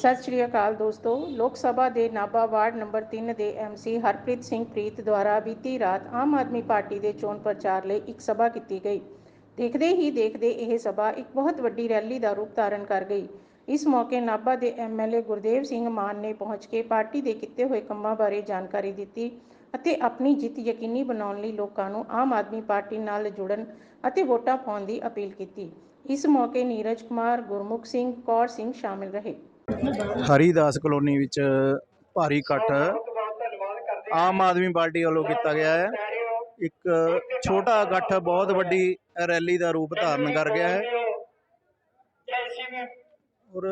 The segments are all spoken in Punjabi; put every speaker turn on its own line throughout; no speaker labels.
ਸਤਿ ਸ਼੍ਰੀ ਅਕਾਲ ਦੋਸਤੋ। ਲੋਕ ਸਭਾ ਦੇ ਨਾਭਾ ਵਾਰਡ ਨੰਬਰ 3 ਦੇ ਐਮਸੀ ਹਰਪ੍ਰੀਤ ਸਿੰਘ ਪ੍ਰੀਤ ਦੁਆਰਾ ਬੀਤੀ ਰਾਤ ਆਮ ਆਦਮੀ ਪਾਰਟੀ ਦੇ ਚੋਣ ਪ੍ਰਚਾਰ ਲਈ ਇੱਕ ਸਭਾ ਕੀਤੀ ਗਈ। ਦੇਖਦੇ ਹੀ ਦੇਖਦੇ ਇਹ ਸਭਾ ਇੱਕ ਬਹੁਤ ਵੱਡੀ ਰੈਲੀ ਦਾ ਰੂਪ ਧਾਰਨ ਕਰ ਗਈ। ਇਸ ਮੌਕੇ ਨਾਭਾ ਦੇ ਐਮਐਲਏ ਗੁਰਦੇਵ ਸਿੰਘ ਮਾਨ ਨੇ ਪਹੁੰਚ ਕੇ ਪਾਰਟੀ ਦੇ ਕੀਤੇ ਹੋਏ ਕੰਮਾਂ ਬਾਰੇ ਜਾਣਕਾਰੀ ਦਿੱਤੀ ਅਤੇ ਆਪਣੀ ਜਿੱਤ ਯਕੀਨੀ ਬਣਾਉਣ ਲਈ ਲੋਕਾਂ ਨੂੰ ਆਮ ਆਦਮੀ ਪਾਰਟੀ ਨਾਲ ਜੁੜਨ ਅਤੇ ਵੋਟਾਂ ਪਾਉਣ ਦੀ ਅਪੀਲ ਕੀਤੀ। ਇਸ ਮੌਕੇ ਨੀਰਜ ਕੁਮਾਰ, ਗੁਰਮੁਖ ਸਿੰਘ, ਕੌਰ ਸਿੰਘ ਸ਼ਾਮਿਲ ਰਹੇ।
ਹਰੀਦਾਸ ਕਲੋਨੀ ਵਿੱਚ ਭਾਰੀ ਇਕੱਠ ਆਮ ਆਦਮੀ ਪਾਰਟੀ ਵੱਲੋਂ ਕੀਤਾ ਗਿਆ ਹੈ। ਇੱਕ ਛੋਟਾ ਇਕੱਠ ਬਹੁਤ ਵੱਡੀ ਰੈਲੀ ਦਾ ਰੂਪ ਧਾਰਨ ਕਰ ਗਿਆ ਹੈ। ਔਰ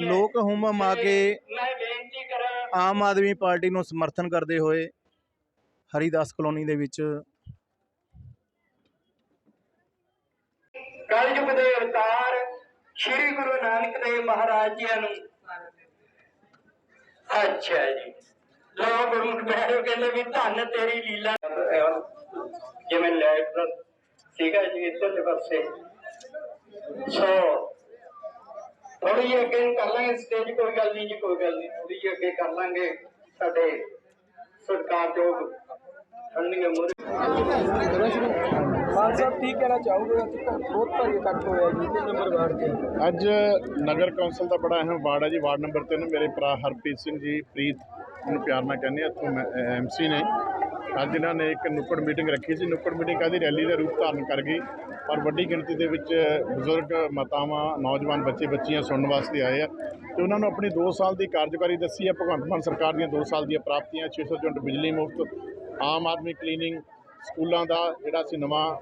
ਲੋਕ ਹੁਮਮ ਆ ਕੇ ਆਮ ਆਦਮੀ ਪਾਰਟੀ ਨੂੰ ਸਮਰਥਨ ਕਰਦੇ ਹੋਏ ਹਰੀਦਾਸ ਕਲੋਨੀ ਦੇ ਵਿੱਚ
ਕਲਯੁਗ ਦੇ ਅਵਤਾਰ ਸ੍ਰੀ ਗੁਰੂ ਨਾਨਕ ਦੇਵ ਮਹਾਰਾਜ ਜੀ ਨੂੰ। ਅੱਛਾ ਜੀ। ਲੋ ਗੁਰਮੁਖ ਬਹਿਰੋ ਕਹਿੰਦੇ ਵੀ ਧੰਨ ਤੇਰੀ ਲੀਲਾ। ਜਿਵੇਂ ਲੈਫਟ ਸੀਗਾ ਜੀ ਇੱਧਰਲੇ ਪਾਸੇ। ਸੋ ਥੋੜੀ ਅੱਗੇ ਕਰ ਲਾਂਗੇ ਸਟੇਜ ਕੋਈ ਗੱਲ ਨਹੀਂ ਜੀ, ਕੋਈ ਗੱਲ ਨਹੀਂ। ਥੋੜੀ ਜਿਹੀ ਅੱਗੇ ਕਰ ਲਾਂਗੇ ਸਾਡੇ ਸਰਕਾਰ ਜੋਗ
ਮਾਨ ਸਾਹਿਬ ਕੀ। ਕਹਿਣਾ ਚਾਹੋਗੇ? ਅੱਜ ਬਹੁਤ ਭਾਰੀ ਇਕੱਠ ਹੋਇਆ ਜੀ ਤੇ ਨੰਬਰ ਵਾਰਡ ਤੇ?
ਅੱਜ ਨਗਰ ਕੌਂਸਲ ਦਾ ਬੜਾ ਅਹਿਮ ਵਾਰਡ ਹੈ ਜੀ ਵਾਰਡ ਨੰਬਰ 3 ਮੇਰੇ ਭਰਾ ਹਰਪ੍ਰੀਤ ਸਿੰਘ ਜੀ ਪ੍ਰੀਤ ਨੂੰ ਪਿਆਰ ਨਾਲ ਕਹਿੰਦੇ ਆ ਇੱਥੋਂ ਐਮਸੀ ਨੇ। ਅੱਜ ਇਹਨਾਂ ਨੇ ਇੱਕ ਨੁੱਕੜ ਮੀਟਿੰਗ ਰੱਖੀ ਸੀ। ਨੁੱਕੜ ਮੀਟਿੰਗ ਕਾਦੀ ਰੈਲੀ ਦਾ ਰੂਪ ਧਾਰਨ ਕਰ ਗਈ। ਪਰ ਵੱਡੀ ਗਿਣਤੀ ਦੇ ਵਿੱਚ ਬਜ਼ੁਰਗ ਮਾਤਾਵਾਂ ਨੌਜਵਾਨ ਬੱਚੇ ਬੱਚੀਆਂ ਸੁਣਨ ਵਾਸਤੇ ਆਏ ਆ। ਤੇ ਉਹਨਾਂ ਨੂੰ ਆਪਣੀ 2 ਸਾਲ ਦੀ ਕਾਰਜਕਾਰੀ ਦੱਸੀ ਹੈ ਭਗਵੰਤ ਮਾਨ ਸਰਕਾਰ ਦੀਆਂ 2 ਸਾਲ ਦੀਆਂ ਪ੍ਰਾਪਤੀਆਂ 600 ਯੂਨਿਟ ਬਿਜਲੀ ਮੁਫਤ ਆਮ ਆਦਮੀ ਕਲੀਨਿੰਗ ਸਕੂਲਾਂ ਦਾ ਜਿਹੜਾ ਅਸੀਂ ਨਵਾਂ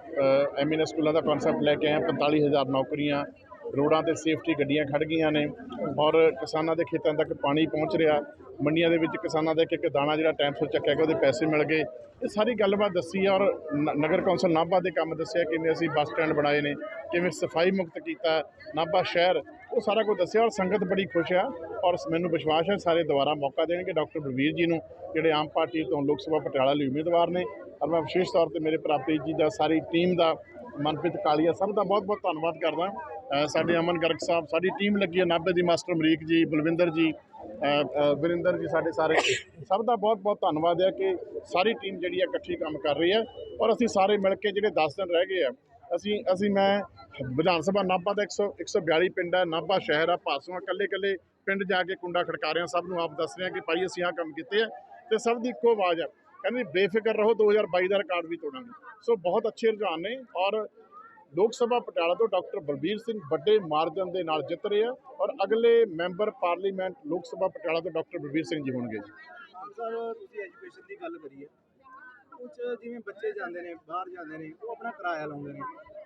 ਐਮਐਨਐਸ ਸਕੂਲਾਂ ਦਾ ਕਨਸੈਪਟ ਲੈ ਕੇ ਆਏ ਹਾਂ। 45000 ਨੌਕਰੀਆਂ, ਰੋਡਾਂ ਤੇ ਸੇਫਟੀ ਗੱਡੀਆਂ ਖੜ ਗਈਆਂ ਨੇ ਔਰ ਕਿਸਾਨਾਂ ਦੇ ਖੇਤਾਂ ਤੱਕ ਪਾਣੀ ਪਹੁੰਚ ਰਿਹਾ। ਮੰਡੀਆਂ ਦੇ ਵਿੱਚ ਕਿਸਾਨਾਂ ਦਾ ਇੱਕ ਇੱਕ ਦਾਣਾ ਜਿਹੜਾ ਟਾਈਮ ਸਿਰ ਚੱਕਿਆ ਗਿਆ, ਉਹਦੇ ਪੈਸੇ ਮਿਲ ਗਏ। ਇਹ ਸਾਰੀ ਗੱਲਬਾਤ ਦੱਸੀ ਔਰ ਨ- ਨਗਰ ਕੌਂਸਲ ਨਾਭਾ ਦੇ ਕੰਮ ਦੱਸਿਆ ਕਿਵੇਂ ਅਸੀਂ ਬੱਸ ਸਟੈਂਡ ਬਣਾਏ ਨੇ, ਕਿਵੇਂ ਸਫ਼ਾਈ ਮੁਕਤ ਕੀਤਾ, ਨਾਭਾ ਸ਼ਹਿਰ ਉਹ ਸਾਰਾ ਕੁਝ ਦੱਸਿਆ ਔਰ ਸੰਗਤ ਬੜੀ ਖੁਸ਼ ਆ ਔਰ ਮੈਨੂੰ ਵਿਸ਼ਵਾਸ ਹੈ ਸਾਰੇ ਦੁਬਾਰਾ ਮੌਕਾ ਦੇਣਗੇ ਡਾਕਟਰ ਬਲਵੀਰ ਜੀ ਨੂੰ ਜਿਹੜੇ ਆਮ ਪਾਰਟੀ ਤੋਂ ਲੋਕ ਸਭਾ ਪਟਿਆਲਾ ਲਈ ਉਮੀਦਵਾਰ ਨੇ। ਔਰ ਮੈਂ ਵਿਸ਼ੇਸ਼ ਤੌਰ ਤੇ ਮੇਰੇ ਪ੍ਰਾਪਤ ਜੀ ਦਾ ਸਾਰੀ ਟੀਮ ਦਾ ਮਨਪ੍ਰੀਤ ਕਾਲੀਆ ਸਭ ਦਾ ਬਹੁਤ ਬਹੁਤ ਧੰਨਵਾਦ ਕਰਦਾ। ਸਾਡੇ ਅਮਨ ਗਰਗ ਸਾਹਿਬ ਸਾਡੀ ਟੀਮ ਲੱਗੀ ਹੈ ਨਾਭੇ ਦੀ ਮਾਸਟਰ ਅਮਰੀਕ ਜੀ ਬਲਵਿੰਦਰ ਜੀ ਅ, ਵਰਿੰਦਰ ਜੀ ਸਾਡੇ ਸਾਰੇ। ਸਭ ਦਾ ਬਹੁਤ ਬਹੁਤ ਧੰਨਵਾਦ ਹੈ ਕਿ ਸਾਰੀ ਟੀਮ ਜਿਹੜੀ ਹੈ ਇਕੱਠੀ ਕੰਮ ਕਰ ਰਹੀ ਹੈ। ਔਰ ਅਸੀਂ ਸਾਰੇ ਮਿਲ ਕੇ ਜਿਹੜੇ 10 ਦਿਨ ਰਹਿ ਗਏ ਆ ਅਸੀਂ ਅਸੀਂ ਮੈਂ ਵਿਧਾਨ ਸਭਾ ਨਾਭਾ ਦਾ 100 142 ਪਿੰਡ ਹੈ, ਨਾਭਾ ਸ਼ਹਿਰ ਆ, ਪਾਸੋਂ ਇਕੱਲੇ ਇਕੱਲੇ ਪਿੰਡ ਜਾ ਕੇ ਕੁੰਡਾ ਖੜਕਾ ਰਹੇ ਹਾਂ ਸਭ ਨੂੰ ਆਪ ਦੱਸ ਰਹੇ ਹਾਂ ਕਿ ਭਾਈ ਅਸੀਂ ਆਹ ਕੰਮ ਕੀਤੇ ਆ ਤੇ ਸਭ ਦੀ ਇੱਕੋ ਆਵਾਜ਼ ਆ। ਕਹਿੰਦੇ ਬੇਫਿਕਰ ਰਹੋ 2022 ਦਾ ਰਿਕਾਰਡ ਵੀ ਤੋੜਾਂਗੇ। ਸੋ ਬਹੁਤ ਅੱਛੇ ਰੁਝਾਨ ਨੇ ਔਰ ਲੋਕ ਸਭਾ ਪਟਿਆਲਾ ਤੋਂ ਡਾਕਟਰ ਬਲਬੀਰ ਸਿੰਘ ਵੱਡੇ ਮਾਰਜਨ ਦੇ ਨਾਲ ਜਿੱਤ ਰਹੇ ਆ ਔਰ ਅਗਲੇ ਮੈਂਬਰ ਪਾਰਲੀਮੈਂਟ ਲੋਕ ਸਭਾ ਪਟਿਆਲਾ ਤੋਂ ਡਾਕਟਰ ਬਲਬੀਰ ਸਿੰਘ ਜੀ ਹੋਣਗੇ ਜੀ।
ਮਾਨ ਤੁਸੀਂ ਐਜੂਕੇਸ਼ਨ ਦੀ ਗੱਲ ਕਰੀ ਹੈ ਕੁਝ ਜਿਵੇਂ ਬੱਚੇ ਜਾਂਦੇ ਨੇ, ਬਾਹਰ ਜਾਂਦੇ ਨੇ, ਉਹ ਆਪਣਾ ਕਿਰਾਇਆ ਲਾਉਂਦੇ ਨੇ।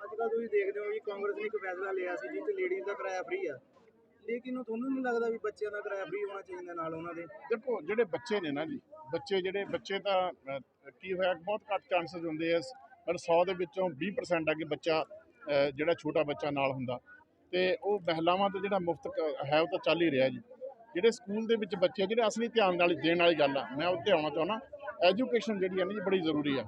ਅੱਜ ਕੱਲ੍ਹ ਤੁਸੀਂ ਦੇਖਦੇ ਹੋ ਵੀ ਕਾਂਗਰਸ ਨੇ ਇੱਕ ਫੈਸਲਾ ਲਿਆ ਸੀ ਜਿਸ ਲੇਡੀਜ਼ ਦਾ ਕਿਰਾਇਆ ਫ੍ਰੀ ਆ। ਲੇਕਿਨ ਉਹ ਤੁਹਾਨੂੰ ਨਹੀਂ ਲੱਗਦਾ ਵੀ ਬੱਚਿਆਂ ਦਾ ਕਿਰਾਇਆ ਫ੍ਰੀ ਹੋਣਾ ਚਾਹੀਦਾ ਨਾਲ ਉਹਨਾਂ ਦੇ?
ਦੇਖੋ, ਜਿਹੜੇ ਬੱਚੇ ਨੇ ਨਾ ਜੀ, ਬੱਚੇ ਜਿਹੜੇ, ਬੱਚੇ ਤਾਂ ਕੀ ਹੋਇਆ, ਬਹੁਤ ਘੱਟ ਚਾਂਸਸ ਹੁੰਦੇ ਆ ਪਰ 100 ਦੇ ਵਿੱਚੋਂ 20% ਆ ਕਿ ਬੱਚਾ ਜਿਹੜਾ ਛੋਟਾ ਬੱਚਾ ਨਾਲ ਹੁੰਦਾ। ਤੇ ਉਹ ਮਹਿਲਾਵਾਂ ਤੋਂ ਜਿਹੜਾ ਮੁਫਤ ਹੈ, ਉਹ ਤਾਂ ਚੱਲ ਹੀ ਰਿਹਾ ਜੀ। ਜਿਹੜੇ ਸਕੂਲ ਦੇ ਵਿੱਚ ਬੱਚੇ ਜਿਹੜੇ ਅਸਲੀ ਧਿਆਨ ਨਾਲ, ਦੇਣ ਵਾਲੀ ਗੱਲ ਆ, ਮੈਂ ਉੱਤੇ ਆਉਣਾ ਚਾਹੁੰਦਾ ਐਜੂਕੇਸ਼ਨ ਜਿਹੜੀ ਹੈ ਨਾ ਜੀ ਬੜੀ ਜ਼ਰੂਰੀ ਆ।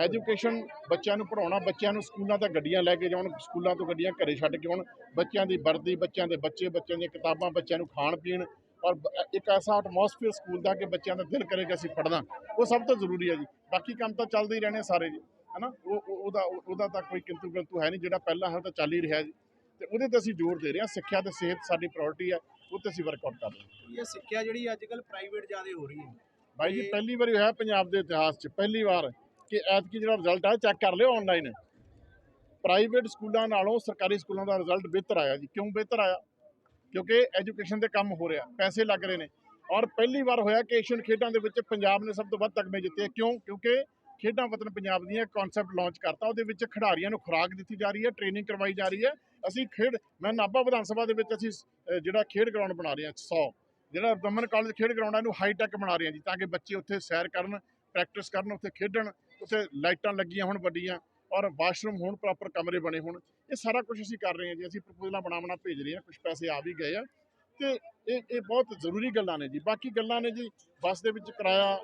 ਐਜੂਕੇਸ਼ਨ ਬੱਚਿਆਂ ਨੂੰ ਪੜਾਉਣਾ ਬੱਚਿਆਂ ਨੂੰ ਸਕੂਲਾਂ ਤੋਂ ਗੱਡੀਆਂ ਲੈ ਕੇ ਜਾਣ ਸਕੂਲਾਂ ਤੋਂ ਗੱਡੀਆਂ ਘਰੇ ਛੱਡ ਕੇ ਆਉਣ, ਬੱਚਿਆਂ ਦੀ ਵਰਦੀ, ਬੱਚਿਆਂ ਦੇ ਬੱਚੇ, ਬੱਚਿਆਂ ਦੀਆਂ ਕਿਤਾਬਾਂ, ਬੱਚਿਆਂ ਨੂੰ ਖਾਣ ਪੀਣ ਔਰ ਇੱਕ ਐਸਾ ਐਟਮੋਸਫੇਅਰ ਸਕੂਲ ਦਾ ਕਿ ਬੱਚਿਆਂ ਦਾ ਦਿਲ ਕਰੇ ਕਿ ਅਸੀਂ ਪੜ੍ਹਨਾ। ਉਹ ਸਭ ਤੋਂ ਜ਼ਰੂਰੀ ਹੈ ਜੀ। ਬਾਕੀ ਕੰਮ ਤਾਂ ਚੱਲਦੇ ਹੀ ਰਹਿਣੇ ਸਾਰੇ ਜੀ, ਹਨਾ? ਉਹ, ਉਹ- ਉਹਦਾ ਉਹਦਾ ਤਾਂ ਕੋਈ ਕਿੰਤੂ ਕਿੰਤੂ ਹੈ ਨਹੀਂ, ਜਿਹੜਾ ਪਹਿਲਾਂ ਹੈ ਤਾਂ ਚੱਲ ਹੀ ਰਿਹਾ ਜੀ। ਤੇ ਉਹਦੇ ਤੇ ਅਸੀਂ ਜ਼ੋਰ ਦੇ ਰਹੇ ਹਾਂ। ਸਿੱਖਿਆ ਤੇ ਸਿਹਤ ਸਾਡੀ ਪ੍ਰਾਇੋਰਟੀ ਹੈ ਉਹ ਤੇ ਅਸੀਂ ਵਰਕਆਊਟ ਕਰ ਰਹੇ ਹਾਂ।
ਇਹ ਸਿੱਖਿਆ ਜਿਹੜੀ ਅੱਜ ਕੱਲ੍ਹ ਪ੍ਰਾਈਵੇਟ ਜ਼ਿਆਦਾ ਹੋ ਰਹੀ ਹੈ।
ਬਾਈ ਜੀ ਪਹਿਲੀ ਵਾਰੀ ਹੋਇਆ ਪੰਜਾਬ ਦੇ ਇਤਿਹਾਸ 'ਚ ਪਹਿਲੀ ਵਾਰ ਕਿ ਐਤਕੀ ਜਿਹੜਾ ਰਿਜ਼ਲਟ ਆਇਆ ਚੈੱਕ ਕਰ ਲਿਓ ਆਨਲਾਈਨ ਪ੍ਰਾਈਵੇਟ ਸਕੂਲਾਂ ਨਾਲੋਂ ਸਰਕਾਰੀ ਸਕੂਲਾਂ ਦਾ ਰਿਜ਼ਲਟ ਬਿਹਤਰ ਆਇਆ ਜੀ। ਕਿਉਂ ਬਿਹਤਰ ਆਇਆ? ਕਿਉਂਕਿ ਐਜੂਕੇਸ਼ਨ ਤੇ ਕੰਮ ਹੋ ਰਿਹਾ ਪੈਸੇ ਲੱਗ ਰਹੇ ਨੇ। ਔਰ ਪਹਿਲੀ ਵਾਰ ਹੋਇਆ ਕਿ ਏਸ਼ੀਅਨ ਖੇਡਾਂ ਦੇ ਵਿੱਚ ਪੰਜਾਬ ਨੇ ਸਭ ਤੋਂ ਵੱਧ ਤਗਮੇ ਜਿੱਤੇ ਕਿਉਂ? ਕਿਉਂਕਿ ਖੇਡਾਂ ਵਤਨ ਪੰਜਾਬ ਦੀਆਂ ਕਨਸੈਪਟ ਲਾਂਚ ਕਰਤਾ। ਉਹਦੇ ਵਿੱਚ ਖਿਡਾਰੀਆਂ ਨੂੰ ਖੁਰਾਕ ਦਿੱਤੀ ਜਾ ਰਹੀ ਹੈ ਟ੍ਰੇਨਿੰਗ ਕਰਵਾਈ ਜਾ ਰਹੀ ਹੈ। ਅਸੀਂ ਖੇਡ ਮੈਂ ਨਾਭਾ ਵਿਧਾਨ ਸਭਾ ਦੇ ਵਿੱਚ ਅਸੀਂ ਜਿਹੜਾ ਖੇਡ ਗਰਾਊਂਡ ਬਣਾ ਰਹੇ ਹਾਂ 100 ਜਿਹੜਾ ਦਮਨ ਕਾਲਜ ਖੇਡ ਗਰਾਊਂਡ ਹੈ ਇਹਨੂੰ ਹਾਈ ਟੈਕ ਬਣਾ ਰਹੇ ਹਾਂ ਜੀ ਤਾਂ ਕਿ ਬੱਚੇ ਉੱਥੇ ਸੈਰ ਕਰਨ ਪ੍ਰੈਕਟਿਸ ਕਰਨ ਉੱਥੇ ਖੇਡਣ ਉੱਥੇ ਲਾਈਟਾਂ ਲੱਗੀਆਂ ਹੋਣ ਵੱਡੀਆਂ ਔਰ ਵਾਸ਼ਰੂਮ ਹੋਣ ਪ੍ਰੋਪਰ ਕਮਰੇ ਬਣੇ ਹੋਣ। ਇਹ ਸਾਰਾ ਕੁਝ ਅਸੀਂ ਕਰ ਰਹੇ ਹਾਂ ਜੀ ਅਸੀਂ ਪ੍ਰਪੋਜ਼ਲਾਂ ਬਣਾ ਬਣਾ ਭੇਜ ਰਹੇ ਹਾਂ ਕੁਝ ਪੈਸੇ ਆ ਵੀ ਗਏ ਆ। ਤੇ ਇਹ ਇਹ ਬਹੁਤ ਜ਼ਰੂਰੀ ਗੱਲਾਂ ਨੇ ਜੀ। ਬਾਕੀ ਗੱਲਾਂ ਨੇ ਜੀ ਬੱਸ ਦੇ ਵਿੱਚ ਕਿਰਾਇਆ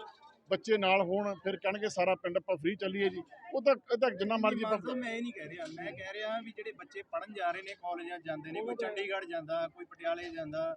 ਬੱਚੇ ਨਾਲ ਹੋਣ ਫਿਰ ਕਹਿਣਗੇ ਸਾਰਾ ਪਿੰਡ ਆਪਾਂ ਫ੍ਰੀ ਚੱਲੀਏ ਜੀ। ਉਹ ਤਾਂ ਇਹ ਤਾਂ ਜਿੰਨਾ ਮਰਜ਼ੀ
ਸਾਹਿਬ ਮੈਂ ਇਹ ਨਹੀਂ ਕਹਿ ਰਿਹਾ। ਮੈਂ ਕਹਿ ਰਿਹਾ ਵੀ ਜਿਹੜੇ ਬੱਚੇ ਪੜਨ ਜਾ ਰਹੇ ਨੇ ਕਾਲਜਾਂ ਜਾਂਦੇ ਨੇ ਕੋਈ ਚੰਡੀਗੜ੍ਹ ਜਾਂਦਾ ਕੋਈ ਪਟਿਆਲੇ ਜਾਂਦਾ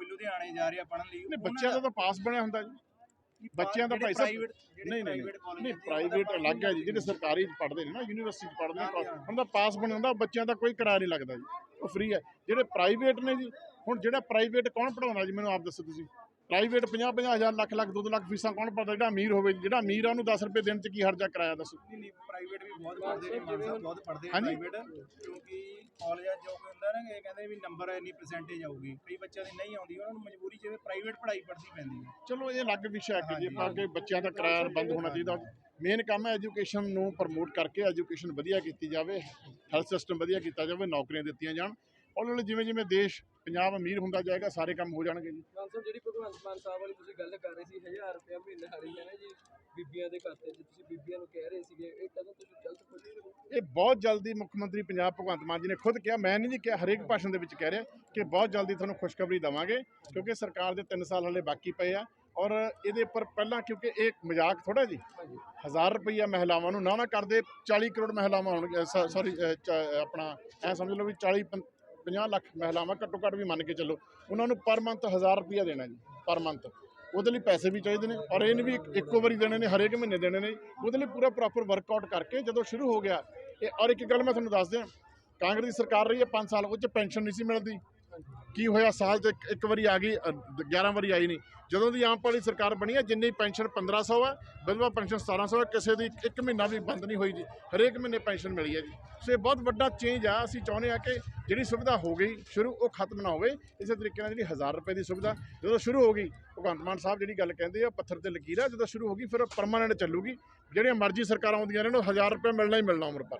ਕੋਈ ਲੁਧਿਆਣੇ ਜਾ ਰਿਹਾ ਪੜਨ ਲਈ
ਨਹੀਂ ਬੱਚਿਆਂ ਦਾ ਤਾਂ ਪਾਸ ਬਣਿਆ ਹੁੰਦਾ ਜੀ। ਬੱਚਿਆਂ ਦਾ ਭਾਈ ਸਾਹਿਬ ਨਹੀਂ ਨਹੀਂ ਨਹੀਂ ਪ੍ਰਾਈਵੇਟ ਅਲੱਗ ਹੈ ਜੀ ਜਿਹੜੇ ਸਰਕਾਰੀ ਪੜ੍ਹਦੇ ਨੇ ਨਾ ਯੂਨੀਵਰਸਿਟੀ ਪੜ੍ਹਦੇ ਨੇ ਉਹਨਾਂ ਦਾ ਪਾਸ ਬਣਿਆ ਹੁੰਦਾ ਬੱਚਿਆਂ ਦਾ ਕੋਈ ਕਿਰਾਇਆ ਨਹੀਂ ਲੱਗਦਾ ਜੀ ਉਹ ਫ੍ਰੀ ਹੈ। ਜਿਹੜੇ ਪ੍ਰਾਈਵੇਟ ਨੇ ਜੀ ਹੁਣ ਜਿਹੜਾ ਪ੍ਰਾਈਵੇਟ ਕੌਣ ਪੜਾਉਂਦਾ ਜੀ ਮੈਨੂੰ ਆਪ ਦੱਸੋ ਤੁਸੀਂ। ਪ੍ਰਾਈਵੇਟ 50 50 ਹਜ਼ਾਰ ਲੱਖ ਲੱਖ 2 ਲੱਖ ਫੀਸਾਂ ਕੌਣ ਭਰਦਾ? ਜਿਹੜਾ ਅਮੀਰ ਹੋਵੇ ਜਿਹੜਾ ਅਮੀਰ ਆ ਉਹਨੂੰ 10 ਰੁਪਏ ਦਿਨ ਚ ਕੀ ਹਰਜਾ ਕਿਰਾਇਆ ਦੱਸੋ?
ਨਹੀਂ ਨਹੀਂ ਪ੍ਰਾਈਵੇਟ ਵੀ ਬਹੁਤ ਪੜਦੇ ਨੇ ਮਾਨ ਸਾਹਿਬ ਬਹੁਤ ਪੜਦੇ ਨੇ। ਪ੍ਰਾਈਵੇਟ ਕਿਉਂਕਿ ਕਾਲਜਾਂ ਜੋ ਕੋਈ ਹੁੰਦਾ ਨਾ ਇਹ ਕਹਿੰਦੇ ਵੀ ਨੰਬਰ ਇੰਨੀ ਪਰਸੈਂਟੇਜ ਆਊਗੀ। ਕਈ ਬੱਚਿਆਂ ਦੀ ਨਹੀਂ ਆਉਂਦੀ ਉਹਨਾਂ ਨੂੰ ਮਜਬੂਰੀ ਚ ਪ੍ਰਾਈਵੇਟ ਪੜ੍ਹਾਈ ਪੜ੍ਹਨੀ ਪੈਂਦੀ ਹੈ।
ਚਲੋ ਇਹ ਅਲੱਗ ਵਿਸ਼ਾ ਹੈ ਕਿ ਜੇ ਆਪਾਂ ਕਿ ਬੱਚਿਆਂ ਦਾ ਕਿਰਾਇਆ ਬੰਦ ਹੋਣਾ ਚਾਹੀਦਾ ਮੇਨ ਕੰਮ ਹੈ ਐਜੂਕੇਸ਼ਨ ਨੂੰ ਪ੍ਰਮੋਟ ਕਰਕੇ ਐਜੂਕੇਸ਼ਨ ਵਧੀਆ ਕੀਤੀ ਜਾਵੇ ਹੈਲਥ ਸਿਸਟਮ ਵਧੀਆ ਕੀਤਾ ਜਾਵੇ ਨੌਕਰੀਆਂ ਦਿੱਤੀਆਂ ਜਾਣ। ਹੌਲੀ ਜਿਵੇਂ ਜਿਵੇਂ ਦੇਸ਼ ਪੰਜਾਬ ਅਮੀਰ ਹੁੰਦਾ ਜਾਏਗਾ ਸਾਰੇ ਕੰਮ ਹੋ ਜਾਣਗੇ ਜੀ।
ਮਾਨ ਸਾਹਿਬ ਜਿਹੜੀ ਭਗਵੰਤ ਮਾਨ ਸਾਹਿਬ ਵਾਲੀ ਤੁਸੀਂ ਗੱਲ ਕਰ ਰਹੇ ਸੀ 1000 ਰੁਪਏ ਮਹੀਨੇ ਹਾਰੀ ਹੈ ਨਾ ਜੀ ਬੀਬੀਆਂ ਦੇ ਖਾਤੇ 'ਚ ਤੁਸੀਂ ਬੀਬੀਆਂ ਨੂੰ ਕਹਿ ਰਹੇ ਸੀਗੇ ਇਹ ਕਦੋਂ ਤੁਸੀਂ ਜਲਦ ਖੋਲ੍ਹੋਗੇ
ਇਹ ਬਹੁਤ ਜਲਦੀ ਮੁੱਖ ਮੰਤਰੀ ਪੰਜਾਬ ਭਗਵੰਤ ਮਾਨ ਜੀ ਨੇ ਖੁਦ ਕਿਹਾ ਮੈਂ ਨਹੀਂ ਜੀ ਕਿਹਾ ਹਰੇਕ ਭਾਸ਼ਣ ਦੇ ਵਿੱਚ ਕਹਿ ਰਿਹਾ ਕਿ ਬਹੁਤ ਜਲਦੀ ਤੁਹਾਨੂੰ ਖੁਸ਼ਖਬਰੀ ਦਵਾਂਗੇ ਕਿਉਂਕਿ ਸਰਕਾਰ ਦੇ 3 ਸਾਲ ਹਲੇ ਬਾਕੀ ਪਏ ਆ ਔਰ ਇਹਦੇ ਉੱਪਰ ਪਹਿਲਾਂ ਕਿਉਂਕਿ ਇਹ ਮਜ਼ਾਕ ਥੋੜਾ ਜੀ ਹਜ਼ਾਰ ਰੁਪਈਆ ਮਹਿਲਾਵਾਂ ਨੂੰ ਨਾ ਨਾ ਕਰਦੇ 40 ਕਰੋੜ ਮਹਿਲਾਵਾਂ ਹੋਣਗੇ ਸੌਰੀ ਆਪਣਾ ਐ ਸਮਝ ਲਓ ਵੀ 40 ਪੰ- 50 ਲੱਖ ਮਹਿਲਾਵਾਂ ਘੱਟੋ ਘੱਟ ਵੀ ਮੰਨ ਕੇ ਚੱਲੋ, ਉਹਨਾਂ ਨੂੰ ਪਰ ਮੰਥ 1000 ਰੁਪਈਆ ਦੇਣਾ ਜੀ ਪਰ ਮੰਥ ਉਹਦੇ ਲਈ ਪੈਸੇ ਵੀ ਚਾਹੀਦੇ ਨੇ ਔਰ ਇਹ ਨਹੀਂ ਵੀ ਇੱਕੋ ਵਾਰੀ ਦੇਣੇ ਨੇ, ਹਰੇਕ ਮਹੀਨੇ ਦੇਣੇ ਨੇ। ਉਹਦੇ ਲਈ ਪੂਰਾ ਪ੍ਰੋਪਰ ਵਰਕਆਊਟ ਕਰਕੇ ਜਦੋਂ ਸ਼ੁਰੂ ਹੋ ਗਿਆ, ਇਹ ਔਰ ਇੱਕ ਗੱਲ ਮੈਂ ਤੁਹਾਨੂੰ ਦੱਸ ਦਿਆਂ, ਕਾਂਗਰਸ ਦੀ ਸਰਕਾਰ ਰਹੀ ਹੈ 5 ਸਾਲ, ਉਹ 'ਚ ਪੈਨਸ਼ਨ ਨਹੀਂ ਸੀ ਮਿਲਦੀ। ਕੀ ਹੋਇਆ? ਸਾਲ 'ਚ ਇੱਕ- ਇੱਕ ਵਾਰੀ ਆ ਗਈ ਅ, 11 ਵਾਰੀ ਆਈ ਨਹੀਂ। ਜਦੋਂ ਦੀ ਆਮ ਪਾਰਟੀ ਸਰਕਾਰ ਬਣੀ ਹੈ ਜਿੰਨੀ ਪੈਨਸ਼ਨ 1500 ਹੈ ਵਿਧਵਾ ਪੈਨਸ਼ਨ 1700 ਹੈ ਕਿਸੇ ਦੀ ਇੱਕ ਮਹੀਨਾ ਵੀ ਬੰਦ ਨਹੀਂ ਹੋਈ ਜੀ। ਹਰੇਕ ਮਹੀਨੇ ਪੈਨਸ਼ਨ ਮਿਲੀ ਹੈ ਜੀ। ਸੋ ਇਹ ਬਹੁਤ ਵੱਡਾ ਚੇਂਜ ਆ। ਅਸੀਂ ਚਾਹੁੰਦੇ ਆ ਕਿ ਜਿਹੜੀ ਸੁਵਿਧਾ ਹੋ ਗਈ ਸ਼ੁਰੂ ਉਹ ਖਤਮ ਨਾ ਹੋਵੇ। ਇਸੇ ਤਰੀਕੇ ਨਾਲ ਜਿਹੜੀ 1000 ਰੁਪਏ ਦੀ ਸੁਵਿਧਾ ਜਦੋਂ ਸ਼ੁਰੂ ਹੋ ਗਈ ਭਗਵੰਤ ਮਾਨ ਸਾਹਿਬ ਜਿਹੜੀ ਗੱਲ ਕਹਿੰਦੇ ਆ ਪੱਥਰ ਤੇ ਲਕੀਰ ਆ ਜਦੋਂ ਸ਼ੁਰੂ ਹੋ ਗਈ ਫਿਰ ਪਰਮਾਨੈਂਟ ਚੱਲੂਗੀ। ਜਿਹੜੀਆਂ ਮਰਜ਼ੀ ਸਰਕਾਰਾਂ ਆਉਂਦੀਆਂ ਨੇ ਉਹਨੂੰ 1000 ਰੁਪਏ ਮਿਲਣਾ ਹੀ ਮਿਲਣਾ ਉਮਰ ਭਰ।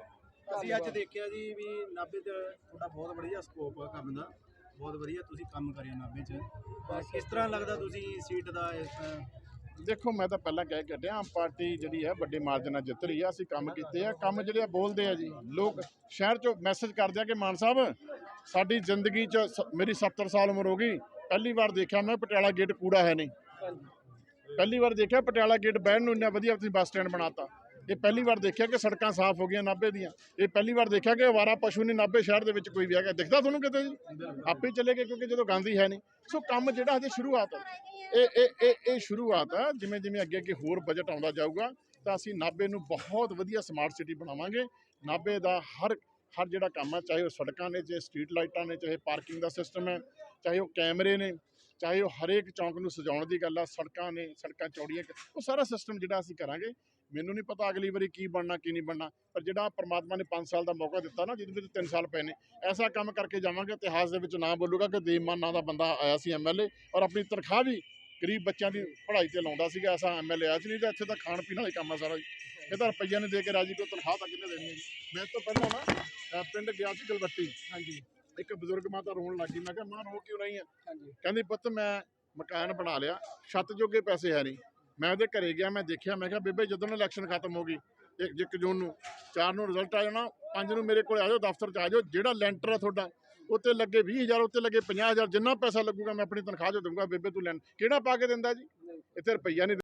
ਅਸੀਂ ਅੱਜ ਦੇਖਿਆ ਜੀ ਵੀ ਨਾਭੇ 'ਚ ਤੁਹਾਡਾ ਬਹੁਤ ਵਧੀਆ ਸਕੋਪ ਆ ਕੰਮ ਦਾ। ਬਹੁਤ ਵਧੀਆ ਤੁਸੀਂ ਕੰਮ ਕਰਿਆ ਨਾਭੇ 'ਚ। ਕਿਸ ਤਰ੍ਹਾਂ ਲੱਗਦਾ ਤੁਸੀਂ ਸੀਟ ਦਾ ਇਸ
ਦੇਖੋ ਮੈਂ ਤਾਂ ਪਹਿਲਾਂ ਕਹਿ ਕੇ ਹਟਿਆ ਆਮ ਪਾਰਟੀ ਜਿਹੜੀ ਹੈ ਵੱਡੇ ਮਾਰਜਨ ਨਾਲ ਜਿੱਤ ਰਹੀ ਆ ਅਸੀਂ ਕੰਮ ਕੀਤੇ ਆ। ਕੰਮ ਜਿਹੜੇ ਆ ਬੋਲਦੇ ਆ ਜੀ। ਲੋਕ ਸ਼ਹਿਰ 'ਚੋਂ ਮੈਸੇਜ ਕਰਦੇ ਆ ਕਿ ਮਾਨ ਸਾਹਿਬ ਸਾਡੀ ਜ਼ਿੰਦਗੀ 'ਚ ਸ- ਮੇਰੀ 70 ਸਾਲ ਉਮਰ ਹੋ ਗਈ। ਪਹਿਲੀ ਵਾਰ ਦੇਖਿਆ ਮੈਂ ਪਟਿਆਲਾ ਗੇਟ ਕੂੜਾ ਹੈ ਨਹੀਂ। ਪਹਿਲੀ ਵਾਰ ਦੇਖਿਆ ਪਟਿਆਲਾ ਗੇਟ ਬਹਿਣ ਨੂੰ ਇੰਨਾ ਵਧੀਆ ਤੁਸੀਂ ਬੱਸ ਸਟੈਂਡ ਬਣਾਤਾ। ਇਹ ਪਹਿਲੀ ਵਾਰ ਦੇਖਿਆ ਕਿ ਸੜਕਾਂ ਸਾਫ਼ ਹੋ ਗਈਆਂ ਨਾਭੇ ਦੀਆਂ। ਇਹ ਪਹਿਲੀ ਵਾਰ ਦੇਖਿਆ ਕਿ ਅਵਾਰਾ ਪਸ਼ੂ ਨਹੀਂ ਨਾਭੇ ਸ਼ਹਿਰ ਦੇ ਵਿੱਚ ਕੋਈ ਵੀ ਹੈਗਾ। ਦਿਖਦਾ ਤੁਹਾਨੂੰ ਕਿਤੇ ਜੀ? ਆਪੇ ਚਲੇ ਗਏ ਕਿਉਂਕਿ ਜਦੋਂ ਗਾਂਧੀ ਹੈ ਨਹੀਂ। ਸੋ ਕੰਮ ਜਿਹੜਾ ਹਜੇ ਸ਼ੁਰੂਆਤ ਹੈ। ਇਹ ਇਹ ਇਹ ਇਹ ਸ਼ੁਰੂਆਤ ਆ ਜਿਵੇਂ ਜਿਵੇਂ ਅੱਗੇ ਅੱਗੇ ਹੋਰ ਬਜਟ ਆਉਂਦਾ ਜਾਊਗਾ, ਤਾਂ ਅਸੀਂ ਨਾਭੇ ਨੂੰ ਬਹੁਤ ਵਧੀਆ ਸਮਾਰਟ ਸਿਟੀ ਬਣਾਵਾਂਗੇ। ਨਾਭੇ ਦਾ ਹਰ ਹਰ ਜਿਹੜਾ ਕੰਮ ਆ ਚਾਹੇ ਉਹ ਸੜਕਾਂ ਨੇ, ਚਾਹੇ ਸਟਰੀਟ ਲਾਈਟਾਂ ਨੇ, ਚਾਹੇ ਪਾਰਕਿੰਗ ਦਾ ਸਿਸਟਮ ਹੈ, ਚਾਹੇ ਉਹ ਕੈਮਰੇ ਨੇ, ਚਾਹੇ ਉਹ ਹਰੇਕ ਚੌਂਕ ਨੂੰ ਸਜਾਉਣ ਦੀ ਗੱਲ ਆ, ਸੜਕਾਂ ਨੇ, ਸੜਕਾਂ ਚੌੜੀਆਂ ਉਹ ਸਾਰਾ ਸਿਸਟਮ ਜਿਹੜਾ ਅਸੀਂ ਕਰਾਂਗੇ। ਮੈਨੂੰ ਨਹੀਂ ਪਤਾ ਅਗਲੀ ਵਾਰੀ ਕੀ ਬਣਨਾ ਕੀ ਨਹੀਂ ਬਣਨਾ। ਪਰ ਜਿਹੜਾ ਪਰਮਾਤਮਾ ਨੇ 5 ਸਾਲ ਦਾ ਮੌਕਾ ਦਿੱਤਾ ਨਾ ਜਿਹਦੇ ਵਿੱਚ 3 ਸਾਲ ਪਏ ਨੇ ਐਸਾ ਕੰਮ ਕਰਕੇ ਜਾਵਾਂਗੇ ਇਤਿਹਾਸ ਦੇ ਵਿੱਚ ਨਾਮ ਬੋਲੂਗਾ ਕਿ ਦੇਵਮਾਨ ਨਾਂ ਦਾ ਬੰਦਾ ਆਇਆ ਸੀ ਐਮਐਲਏ ਔਰ ਆਪਣੀ ਤਨਖਾਹ ਵੀ ਗਰੀਬ ਬੱਚਿਆਂ ਦੀ ਪੜ੍ਹਾਈ ਤੇ ਲਾਉਂਦਾ ਸੀਗਾ ਐਸਾ ਐਮਐਲਏ ਆਇਆ ਸੀ ਨਹੀਂ ਤਾਂ ਇੱਥੇ ਤਾਂ ਖਾਣ ਪੀਣ ਵਾਲਾ ਕੰਮ ਆ ਸਾਰਾ ਇਹ ਤਾਂ ਰੁਪਈਆ ਨੇ ਦੇ ਕੇ ਰਾਜੀ ਕੋਈ ਤਨਖਾਹ ਤਾਂ ਕਿੰਨੇ ਦੇਣੀ ਹੈ ਮੈਂ ਤੋਂ ਪਹਿਲਾਂ ਨਾ ਪਿੰਡ ਗਿਆ ਸੀ ਗਲਵੱਟੀ
ਹਾਂਜੀ।
ਇੱਕ ਬਜ਼ੁਰਗ ਮਾਤਾ ਰੋਣ ਲੱਗੀ ਮੈਂ ਕਿਹਾ ਮਾਂ ਰੋ ਕਿਉਂ ਰਹੀ ਹੈ?
ਹਾਂਜੀ।
ਕਹਿੰਦੀ ਪੁੱਤ ਮੈਂ ਮਕਾਨ ਬਣਾ ਲਿਆ ਛੱਤ ਜੋਗੇ ਪੈਸੇ ਹੈ ਨਹੀਂ। ਮੈਂ ਉਹਦੇ ਘਰੇ ਗਿਆ, ਮੈਂ ਦੇਖਿਆ, ਮੈਂ ਕਿਹਾ, ਬੇਬੇ, ਜਦੋਂ ਇਲੈਕਸ਼ਨ ਖਤਮ ਹੋ ਗਈ, ਇੱਕ ਇੱਕ ਜੂਨ ਨੂੰ, ਚਾਰ ਨੂੰ ਰਿਜ਼ਲਟ ਆ ਜਾਣਾ, ਪੰਜ ਨੂੰ ਮੇਰੇ ਕੋਲ ਆ ਜਾਓ, ਦਫ਼ਤਰ 'ਚ ਆ ਜਾਓ, ਜਿਹੜਾ ਲੈਂਟਰ ਆ ਤੁਹਾਡਾ ਉੱਤੇ ਲੱਗੇ 20000 ਉੱਤੇ ਲੱਗੇ 50000 ਜਿੰਨਾ ਪੈਸਾ ਲੱਗੂਗਾ, ਮੈਂ ਆਪਣੀ ਤਨਖਾਹ 'ਚ ਦਊਂਗਾ, ਬੇਬੇ, ਤੂੰ ਲੈਣ ਕਿਹੜਾ ਪਾ ਕੇ ਦਿੰਦਾ ਜੀ? ਇੱਥੇ ਰੁਪਈਆ ਨਹੀਂ